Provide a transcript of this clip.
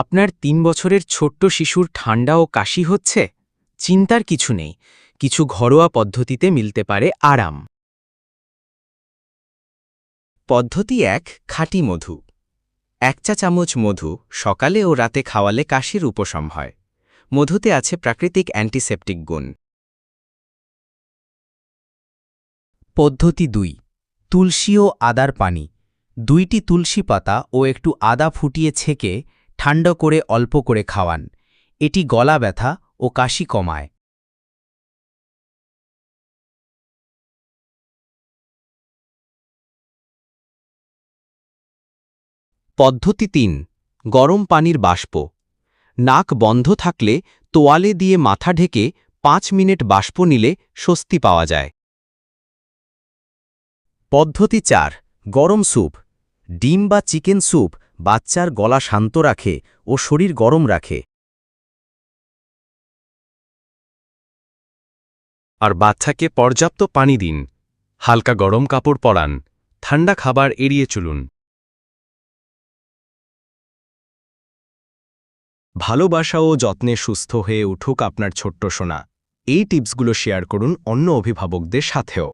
আপনার তিন বছরের ছোট্ট শিশুর ঠান্ডা ও কাশি হচ্ছে? চিন্তার কিছু নেই, কিছু ঘরোয়া পদ্ধতিতে মিলতে পারে আরাম। পদ্ধতি এক, খাঁটি মধু। এক চা চামচ মধু সকালে ও রাতে খাওয়ালে কাশির উপশম হয়। মধুতে আছে প্রাকৃতিক অ্যান্টিসেপটিক গুণ। পদ্ধতি দুই, তুলসী ও আদার পানি। দুইটি তুলসী পাতা ও একটু আদা ফুটিয়ে ছেঁকে ঠান্ডা করে অল্প করে খাওয়ান। এটি গলা ব্যথা ও কাশি কমায়। পদ্ধতি তিন, গরম পানির বাষ্প। নাক বন্ধ থাকলে তোয়ালে দিয়ে মাথা ঢেকে পাঁচ মিনিট বাষ্প নিলে স্বস্তি পাওয়া যায়। পদ্ধতি চার, গরম স্যুপ। ডিম বা চিকেন স্যুপ বাচ্চার গলা শান্ত রাখে ও শরীর গরম রাখে। আর বাচ্চাকে পর্যাপ্ত পানি দিন। হালকা গরম কাপড় পরান। ঠান্ডা খাবার এড়িয়ে চলুন। ভালোবাসা ও যত্নে সুস্থ হয়ে উঠুক আপনার ছোট্ট সোনা। এই টিপসগুলো শেয়ার করুন অন্য অভিভাবকদের সাথেও।